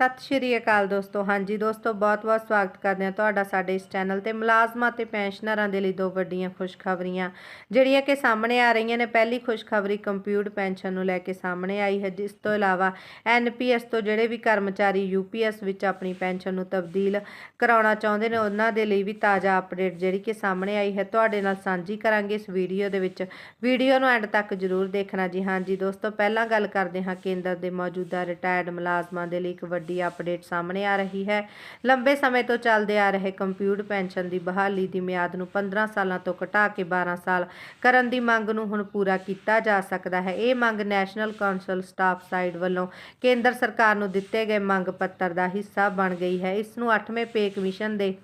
ਸਤਿ ਸ਼੍ਰੀ ਅਕਾਲ ਦੋਸਤੋ। ਹਾਂਜੀ ਦੋਸਤੋ ਬਹੁਤ-ਬਹੁਤ ਸਵਾਗਤ ਕਰਦੇ ਹਾਂ ਤੁਹਾਡਾ ਸਾਡੇ ਇਸ ਚੈਨਲ ਤੇ ਮੁਲਾਜ਼ਮਾਂ ਤੇ ਪੈਨਸ਼ਨਰਾਂ ਦੇ ਲਈ ਦੋ ਵੱਡੀਆਂ ਖੁਸ਼ਖਬਰੀਆਂ। ਜਿਹੜੀਆਂ ਕਿ ਸਾਹਮਣੇ ਆ ਰਹੀਆਂ ਨੇ, ਪਹਿਲੀ ਖੁਸ਼ਖਬਰੀ ਕੰਪਿਊਟਰ ਪੈਨਸ਼ਨ ਨੂੰ ਲੈ ਕੇ ਸਾਹਮਣੇ ਆਈ ਹੈ। ਜਿਸ ਤੋਂ ਇਲਾਵਾ ਐਨਪੀਐਸ ਤੋਂ ਜਿਹੜੇ ਵੀ ਕਰਮਚਾਰੀ ਯੂਪੀਐਸ ਵਿੱਚ ਆਪਣੀ ਪੈਨਸ਼ਨ ਨੂੰ ਤਬਦੀਲ ਕਰਾਉਣਾ ਚਾਹੁੰਦੇ ਨੇ, ਉਹਨਾਂ ਦੇ ਲਈ ਵੀ ਤਾਜ਼ਾ ਅਪਡੇਟ ਜਿਹੜੀ ਕਿ ਸਾਹਮਣੇ ਆਈ ਹੈ। ਤੁਹਾਡੇ ਨਾਲ ਸਾਂਝੀ ਕਰਾਂਗੇ ਇਸ ਵੀਡੀਓ ਦੇ ਵਿੱਚ। ਵੀਡੀਓ ਨੂੰ ਐਂਡ ਤੱਕ ਜ਼ਰੂਰ ਦੇਖਣਾ ਜੀ। ਹਾਂਜੀ ਦੋਸਤੋ, ਪਹਿਲਾਂ ਗੱਲ ਕਰਦੇ ਹਾਂ ਕੇਂਦਰ ਦੇ ਮੌਜੂਦਾ ਰਿਟਾਇਰਡ ਮੁਲਾਜ਼ਮਾਂ ਦੇ ਲਈ ਇੱਕ ਵੱਡੀ ਅਪਡੇਟ ਸਾਹਮਣੇ ਆ ਰਹੀ ਹੈ। ਲੰਬੇ ਸਮੇਂ ਤੋਂ ਚੱਲਦੇ ਆ ਰਹੇ ਕੰਪਿਊਟਰ ਪੈਨਸ਼ਨ ਦੀ ਬਹਾਲੀ ਦੀ ਮਿਆਦ ਨੂੰ 15 ਸਾਲਾਂ ਤੋਂ ਘਟਾ ਕੇ 12 ਸਾਲ ਕਰਨ ਦੀ ਮੰਗ ਨੂੰ ਹੁਣ ਪੂਰਾ ਕੀਤਾ ਜਾ ਸਕਦਾ ਹੈ। ਇਹ ਮੰਗ ਨੈਸ਼ਨਲ ਕਾਉਂਸਲ ਸਟਾਫ ਸਾਈਡ ਵੱਲੋਂ ਕੇਂਦਰ ਸਰਕਾਰ ਨੂੰ ਦਿੱਤੇ ਗਏ ਮੰਗ ਪੱਤਰ ਦਾ ਹਿੱਸਾ ਬਣ ਗਈ ਹੈ। ਇਸ ਨੂੰ 8ਵੇਂ ਪੇ ਕਮਿਸ਼ਨ ਦੇ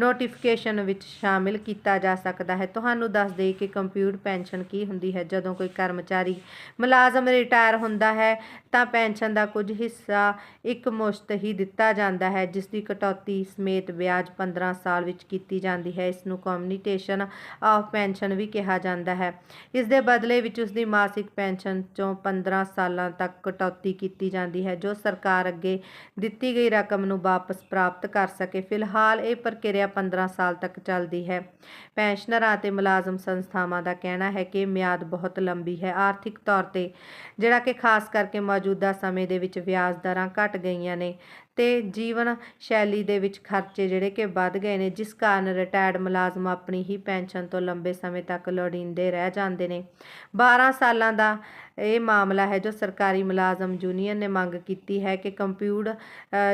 ਨੋਟੀਫਿਕੇਸ਼ਨ ਵਿੱਚ ਸ਼ਾਮਿਲ ਕੀਤਾ ਜਾ ਸਕਦਾ ਹੈ। ਤੁਹਾਨੂੰ ਦੱਸ ਦੇ ਕਿ ਕੰਪਿਊਟਰ ਪੈਨਸ਼ਨ ਕੀ ਹੁੰਦੀ ਹੈ। ਜਦੋਂ ਕੋਈ ਕਰਮਚਾਰੀ ਮੁਲਾਜ਼ਮ ਰਿਟਾਇਰ ਹੁੰਦਾ ਹੈ ਤਾਂ ਪੈਨਸ਼ਨ ਦਾ ਕੁਝ ਹਿੱਸਾ ਇੱਕ ਮੁਸ਼ਤ ਹੀ ਦਿੱਤਾ ਜਾਂਦਾ ਹੈ, ਜਿਸ ਦੀ ਕਟੌਤੀ ਸਮੇਤ ਵਿਆਜ 15 ਸਾਲ ਵਿੱਚ ਕੀਤੀ ਜਾਂਦੀ ਹੈ। ਇਸ ਨੂੰ ਕਮਿਊਨੀਟੇਸ਼ਨ ਆਫ ਪੈਨਸ਼ਨ ਵੀ ਕਿਹਾ ਜਾਂਦਾ ਹੈ। ਇਸ ਦੇ ਬਦਲੇ ਵਿੱਚ ਉਸ ਦੀ ਮਾਸਿਕ ਪੈਨਸ਼ਨ ਚੋਂ 15 ਸਾਲਾਂ ਤੱਕ ਕਟੌਤੀ ਕੀਤੀ ਜਾਂਦੀ ਹੈ, ਜੋ ਸਰਕਾਰ ਅੱਗੇ ਦਿੱਤੀ ਗਈ ਰਕਮ ਨੂੰ ਵਾਪਸ ਪ੍ਰਾਪਤ ਕਰ ਸਕੇ। ਫਿਲਹਾਲ ਇਹ ਪ੍ਰਕਿਰਿਆ 15 ਸਾਲ ਤੱਕ ਚੱਲਦੀ ਹੈ। ਪੈਨਸ਼ਨਰਾਂ ਅਤੇ ਮੁਲਾਜ਼ਮ ਸੰਸਥਾਵਾਂ ਦਾ ਕਹਿਣਾ ਹੈ ਕਿ ਮਿਆਦ ਬਹੁਤ ਲੰਬੀ ਹੈ। ਆਰਥਿਕ ਤੌਰ ਤੇ ਜਿਹੜਾ ਕਿ ਖਾਸ ਕਰਕੇ ਮੌਜੂਦਾ ਸਮੇਂ ਦੇ ਵਿੱਚ ਵਿਆਜ ਦਰਾਂ ਘਟ ਗਈਆਂ ਨੇ ਤੇ ਜੀਵਨ ਸ਼ੈਲੀ ਦੇ ਵਿੱਚ ਖਰਚੇ ਜਿਹੜੇ ਕਿ ਵੱਧ ਗਏ ਨੇ, ਜਿਸ ਕਾਰਨ ਰਿਟਾਇਰਡ ਮੁਲਾਜ਼ਮ ਆਪਣੀ ਹੀ ਪੈਨਸ਼ਨ ਤੋਂ ਲੰਬੇ ਸਮੇਂ ਤੱਕ ਲੋੜੀਂਦੇ ਰਹਿ ਜਾਂਦੇ ਨੇ। 12 ਸਾਲਾਂ ਦਾ ਇਹ ਮਾਮਲਾ ਹੈ ਜੋ ਸਰਕਾਰੀ ਮੁਲਾਜ਼ਮ ਯੂਨੀਅਨ ਨੇ ਮੰਗ ਕੀਤੀ ਹੈ ਕਿ ਕੰਪਿਊਡ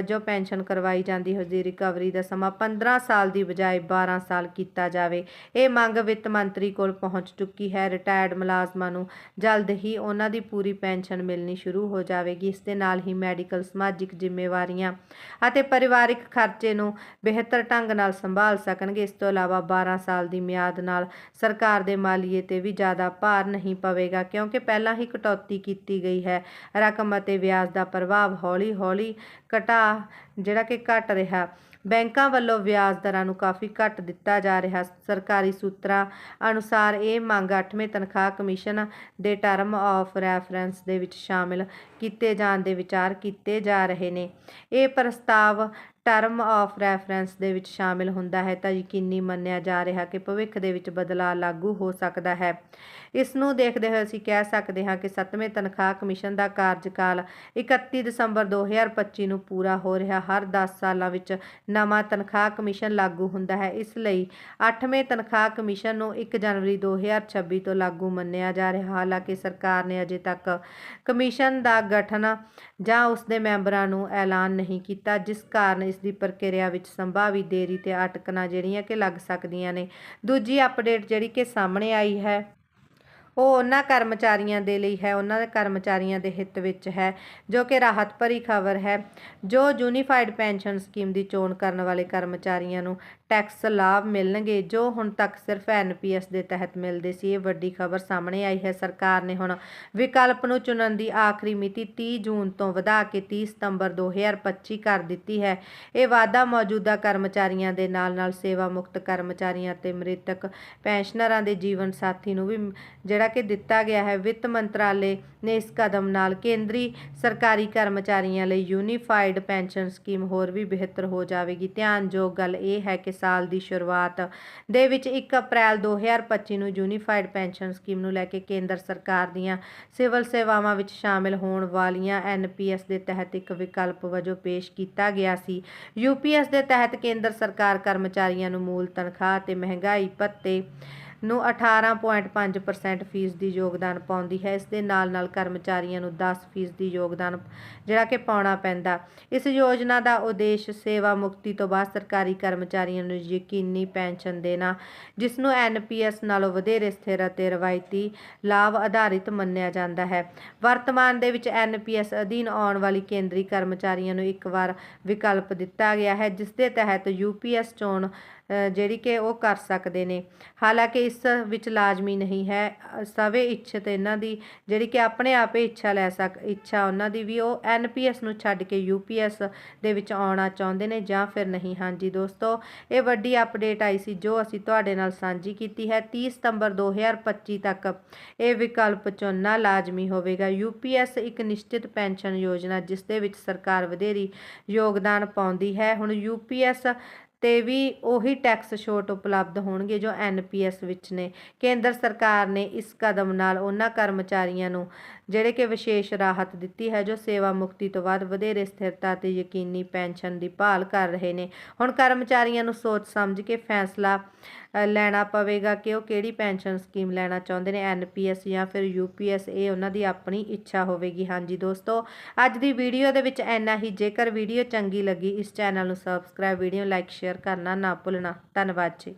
ਜੋ ਪੈਨਸ਼ਨ ਕਰਵਾਈ ਜਾਂਦੀ ਹੈ, ਉਸਦੀ ਰਿਕਵਰੀ ਦਾ ਸਮਾਂ 15 ਸਾਲ ਦੀ ਬਜਾਏ 12 ਸਾਲ ਕੀਤਾ ਜਾਵੇ। ਇਹ ਮੰਗ ਵਿੱਤ ਮੰਤਰੀ ਕੋਲ ਪਹੁੰਚ ਚੁੱਕੀ ਹੈ। ਰਿਟਾਇਰਡ ਮੁਲਾਜ਼ਮਾਂ ਨੂੰ ਜਲਦ ਹੀ ਉਹਨਾਂ ਦੀ ਪੂਰੀ ਪੈਨਸ਼ਨ ਮਿਲਣੀ ਸ਼ੁਰੂ ਹੋ ਜਾਵੇਗੀ। ਇਸ ਦੇ ਨਾਲ ਹੀ ਮੈਡੀਕਲ ਸਮਾਜਿਕ ਜ਼ਿੰਮੇਵਾਰੀਆਂ ਅਤੇ ਪਰਿਵਾਰਿਕ ਖਰਚੇ ਨੂੰ ਬਿਹਤਰ ਢੰਗ ਨਾਲ ਸੰਭਾਲ ਸਕਣਗੇ। ਇਸ ਤੋਂ ਇਲਾਵਾ 12 ਸਾਲ ਦੀ ਮਿਆਦ ਨਾਲ ਸਰਕਾਰ ਦੇ ਮਾਲੀਏ ਤੇ ਵੀ ਜ਼ਿਆਦਾ ਭਾਰ ਨਹੀਂ ਪਵੇਗਾ, ਕਿਉਂਕਿ ਪਹਿਲਾਂ ਹੀ ਕਟੌਤੀ ਕੀਤੀ ਗਈ ਹੈ। ਰਕਮ ਅਤੇ ਵਿਆਜ ਦਾ ਪ੍ਰਭਾਵ ਹੌਲੀ-ਹੌਲੀ ਘਟਾ, ਜਿਹੜਾ ਕਿ ਘਟ ਰਿਹਾ। ਬੈਂਕਾਂ ਵੱਲੋਂ ਵਿਆਜ ਦਰਾਂ ਨੂੰ ਕਾਫੀ ਘੱਟ ਦਿੱਤਾ ਜਾ ਰਿਹਾ ਸਰਕਾਰੀ ਸੂਤਰਾਂ ਅਨੁਸਾਰ ਇਹ ਮੰਗ 8ਵੇਂ ਤਨਖਾਹ ਕਮਿਸ਼ਨ ਦੇ ਟਰਮ ਆਫ ਰੈਫਰੈਂਸ ਦੇ ਵਿੱਚ ਸ਼ਾਮਿਲ ਕੀਤੇ ਜਾਣ ਦੇ ਵਿਚਾਰ ਕੀਤੇ ਜਾ ਰਹੇ ਨੇ। ਇਹ ਪ੍ਰਸਤਾਵ ਟਰਮ ਆਫ ਰੈਫਰੈਂਸ ਦੇ ਵਿੱਚ ਸ਼ਾਮਿਲ ਹੁੰਦਾ ਹੈ ਤਾਂ ਯਕੀਨੀ ਮੰਨਿਆ ਜਾ ਰਿਹਾ ਕਿ ਭਵਿੱਖ ਦੇ ਵਿੱਚ ਬਦਲਾਅ ਲਾਗੂ ਹੋ ਸਕਦਾ ਹੈ। ਇਸ ਨੂੰ ਦੇਖਦੇ ਹੋਏ ਅਸੀਂ ਕਹਿ ਸਕਦੇ ਹਾਂ ਕਿ 7ਵੇਂ ਤਨਖਾਹ ਕਮਿਸ਼ਨ ਦਾ ਕਾਰਜਕਾਲ 31 ਦਸੰਬਰ 2025 ਨੂੰ ਪੂਰਾ ਹੋ ਰਿਹਾ। ਹਰ 10 ਸਾਲਾਂ ਵਿੱਚ ਨਵਾਂ ਤਨਖਾਹ ਕਮਿਸ਼ਨ ਲਾਗੂ ਹੁੰਦਾ ਹੈ। ਇਸ ਲਈ 8ਵੇਂ ਤਨਖਾਹ ਕਮਿਸ਼ਨ ਨੂੰ 1 ਜਨਵਰੀ 2026 ਤੋਂ ਲਾਗੂ ਮੰਨਿਆ ਜਾ ਰਿਹਾ। ਹਾਲਾਂਕਿ ਸਰਕਾਰ ਨੇ ਅਜੇ ਤੱਕ ਕਮਿਸ਼ਨ ਦਾ ਗਠਨ ਜਾਂ ਉਸ ਦੇ ਮੈਂਬਰਾਂ ਨੂੰ ਐਲਾਨ ਨਹੀਂ ਕੀਤਾ, ਜਿਸ ਕਾਰਨ ਇਸ ਦੀ ਪ੍ਰਕਿਰਿਆ ਵਿੱਚ ਸੰਭਾਵੀ ਦੇਰੀ ਤੇ ਅਟਕਣਾ ਜਿਹੜੀਆਂ ਕਿ ਲੱਗ ਸਕਦੀਆਂ ਨੇ। ਦੂਜੀ ਅਪਡੇਟ ਜਿਹੜੀ ਕਿ ਸਾਹਮਣੇ ਆਈ ਹੈ, ਉਹ ਉਹਨਾਂ ਕਰਮਚਾਰੀਆਂ ਦੇ ਲਈ ਹੈ, ਉਹਨਾਂ ਦੇ ਕਰਮਚਾਰੀਆਂ ਦੇ ਹਿੱਤ ਵਿੱਚ ਹੈ, ਜੋ ਕਿ ਰਾਹਤ ਭਰੀ ਖਬਰ ਹੈ, ਜੋ ਯੂਨੀਫਾਈਡ ਪੈਨਸ਼ਨ ਸਕੀਮ ਦੀ ਚੋਣ ਕਰਨ ਵਾਲੇ ਕਰਮਚਾਰੀਆਂ ਨੂੰ ਟੈਕਸ ਲਾਭ ਮਿਲਣਗੇ, ਜੋ ਹੁਣ ਤੱਕ ਸਿਰਫ ਐਨਪੀਐਸ ਦੇ ਤਹਿਤ ਮਿਲਦੇ ਸੀ, ਇਹ ਵੱਡੀ ਖਬਰ ਸਾਹਮਣੇ ਆਈ ਹੈ। ਸਰਕਾਰ ਨੇ ਹੁਣ ਵਿਕਲਪ ਨੂੰ ਚੁਣਨ ਦੀ ਆਖਰੀ ਮਿਤੀ 30 ਜੂਨ ਤੋਂ ਵਧਾ ਕੇ 30 ਸਤੰਬਰ 2025 ਕਰ ਦਿੱਤੀ ਹੈ। ਇਹ ਵਾਅਦਾ ਮੌਜੂਦਾ ਕਰਮਚਾਰੀਆਂ ਦੇ ਨਾਲ-ਨਾਲ ਸੇਵਾ ਮੁਕਤ ਕਰਮਚਾਰੀਆਂ ਤੇ ਮ੍ਰਿਤਕ ਪੈਨਸ਼ਨਰਾਂ ਦੇ ਜੀਵਨ ਸਾਥੀ ਨੂੰ ਵੀ ਜਿਹੜਾ ਕਿ ਦਿੱਤਾ ਗਿਆ ਹੈ। ਵਿੱਤ ਮੰਤਰਾਲੇ ਨੇ ਇਸ ਕਦਮ ਨਾਲ ਕੇਂਦਰੀ ਸਰਕਾਰੀ ਕਰਮਚਾਰੀਆਂ ਲਈ ਯੂਨੀਫਾਈਡ ਪੈਨਸ਼ਨ ਸਕੀਮ ਹੋਰ ਵੀ ਬਿਹਤਰ ਹੋ ਜਾਵੇਗੀ। ਧਿਆਨਯੋਗ ਗੱਲ ਇਹ ਹੈ ਕਿ ਸਾਲ ਦੀ ਸ਼ੁਰੂਆਤ ਦੇ ਵਿੱਚ 1 ਅਪ੍ਰੈਲ 2025 ਨੂੰ ਯੂਨੀਫਾਈਡ ਪੈਨਸ਼ਨ ਸਕੀਮ ਨੂੰ ਲੈ ਕੇ ਕੇਂਦਰ ਸਰਕਾਰ ਦੀਆਂ ਸਿਵਲ ਸੇਵਾਵਾਂ ਵਿੱਚ ਸ਼ਾਮਿਲ ਹੋਣ ਵਾਲੀਆਂ ਐਨਪੀਐਸ ਦੇ ਤਹਿਤ ਇੱਕ ਵਿਕਲਪ ਵਜੋਂ ਪੇਸ਼ ਕੀਤਾ ਗਿਆ ਸੀ। ਯੂਪੀਐਸ ਦੇ ਤਹਿਤ ਕੇਂਦਰ ਸਰਕਾਰ ਕਰਮਚਾਰੀਆਂ ਨੂੰ ਮੂਲ ਤਨਖਾਹ ਤੇ ਮਹਿੰਗਾਈ ਭੱਤੇ ਨੂੰ 18.5% ਫੀਸ ਦੀ ਯੋਗਦਾਨ ਪਾਉਂਦੀ ਹੈ। ਇਸ ਦੇ ਨਾਲ ਨਾਲ ਕਰਮਚਾਰੀਆਂ ਨੂੰ 10 ਫੀਸ ਦੀ ਯੋਗਦਾਨ ਜਿਹੜਾ ਕਿ ਪਾਉਣਾ ਪੈਂਦਾ। ਇਸ ਯੋਜਨਾ ਦਾ ਉਦੇਸ਼ ਸੇਵਾ ਮੁਕਤੀ ਤੋਂ ਬਾਅਦ ਸਰਕਾਰੀ ਕਰਮਚਾਰੀਆਂ ਨੂੰ ਯਕੀਨੀ ਪੈਨਸ਼ਨ ਦੇਣਾ, ਜਿਸ ਨੂੰ ਐਨਪੀਐਸ ਨਾਲੋਂ ਵਧੇਰੇ ਸਥਿਰ ਅਤੇ ਰਵਾਇਤੀ ਲਾਭ ਆਧਾਰਿਤ ਮੰਨਿਆ ਜਾਂਦਾ ਹੈ। ਵਰਤਮਾਨ ਦੇ ਵਿੱਚ ਐਨਪੀਐਸ ਅਧੀਨ ਆਉਣ ਵਾਲੀ ਕੇਂਦਰੀ ਕਰਮਚਾਰੀਆਂ ਨੂੰ ਇੱਕ ਵਾਰ ਵਿਕਲਪ ਦਿੱਤਾ ਗਿਆ ਹੈ, ਜਿਸ ਦੇ ਤਹਿਤ ਯੂਪੀਐਸ ਚੋਣ ਜਿਹੜੀ ਕਿ ਉਹ ਕਰ ਸਕਦੇ ਨੇ। ਹਾਲਾਂਕਿ ਇਸ ਵਿੱਚ ਲਾਜ਼ਮੀ ਨਹੀਂ ਹੈ। ਸਵੇ ਇੱਛਤ ਇਹਨਾਂ ਦੀ ਜਿਹੜੀ ਕਿ ਆਪਣੇ ਆਪ ਹੀ ਇੱਛਾ ਲੈ ਸਕ, ਇੱਛਾ ਉਹਨਾਂ ਦੀ ਵੀ ਉਹ ਐਨਪੀਐਸ ਨੂੰ ਛੱਡ ਕੇ ਯੂਪੀਐਸ ਦੇ ਵਿੱਚ ਆਉਣਾ ਚਾਹੁੰਦੇ ਨੇ ਜਾਂ ਫਿਰ ਨਹੀਂ। ਹਾਂਜੀ ਦੋਸਤੋ, ਇਹ ਵੱਡੀ ਅਪਡੇਟ ਆਈ ਸੀ ਜੋ ਅਸੀਂ ਤੁਹਾਡੇ ਨਾਲ ਸਾਂਝੀ ਕੀਤੀ ਹੈ। 30 ਸਤੰਬਰ 2025 ਤੱਕ ਇਹ ਵਿਕਲਪ ਚੁਣਨਾ ਲਾਜ਼ਮੀ ਹੋਵੇਗਾ। ਯੂਪੀਐਸ ਇੱਕ ਨਿਸ਼ਚਿਤ ਪੈਨਸ਼ਨ ਯੋਜਨਾ ਜਿਸ ਦੇ ਵਿੱਚ ਸਰਕਾਰ ਵਧੇਰੀ ਯੋਗਦਾਨ ਪਾਉਂਦੀ ਹੈ। ਹੁਣ ਯੂਪੀਐਸ ਤੇ ਵੀ ਉਹੀ ਟੈਕਸ ਛੋਟ ਉਪਲਬਧ ਹੋਣਗੇ ਜੋ ਐਨਪੀਐਸ ਵਿੱਚ ਨੇ। ਕੇਂਦਰ ਸਰਕਾਰ ਨੇ ਇਸ ਕਦਮ ਨਾਲ ਉਹਨਾਂ ਕਰਮਚਾਰੀਆਂ ਨੂੰ ਜਿਹੜੇ ਕਿ ਵਿਸ਼ੇਸ਼ ਰਾਹਤ ਦਿੱਤੀ ਹੈ, ਜੋ ਸੇਵਾ ਮੁਕਤੀ ਤੋਂ ਬਾਅਦ ਵਧੇਰੇ ਸਥਿਰਤਾ ਤੇ ਯਕੀਨੀ ਪੈਨਸ਼ਨ ਦੀ ਭਾਲ ਕਰ ਰਹੇ ਨੇ। ਹੁਣ ਕਰਮਚਾਰੀਆਂ ਨੂੰ ਸੋਚ ਸਮਝ ਕੇ ਫੈਸਲਾ ਲੈਣਾ ਪਵੇਗਾ ਕਿ ਉਹ ਕਿਹੜੀ ਪੈਨਸ਼ਨ ਸਕੀਮ ਲੈਣਾ ਚਾਹੁੰਦੇ ਨੇ ਐਨਪੀਐਸ ਜਾਂ ਫਿਰ ਯੂਪੀਐਸ ਇਹ ਉਹਨਾਂ ਦੀ ਆਪਣੀ ਇੱਛਾ ਹੋਵੇਗੀ। ਹਾਂਜੀ ਦੋਸਤੋ, ਅੱਜ ਦੀ ਵੀਡੀਓ ਦੇ ਵਿੱਚ ਇੰਨਾ ਹੀ। ਜੇਕਰ ਵੀਡੀਓ ਚੰਗੀ ਲੱਗੀ, ਇਸ ਚੈਨਲ ਨੂੰ ਸਬਸਕ੍ਰਾਈਬ ਵੀਡੀਓ ਲਾਈਕ ਸ਼ੇਅਰ ਕਰਨਾ ਨਾ ਭੁੱਲਣਾ। ਧੰਨਵਾਦ ਜੀ।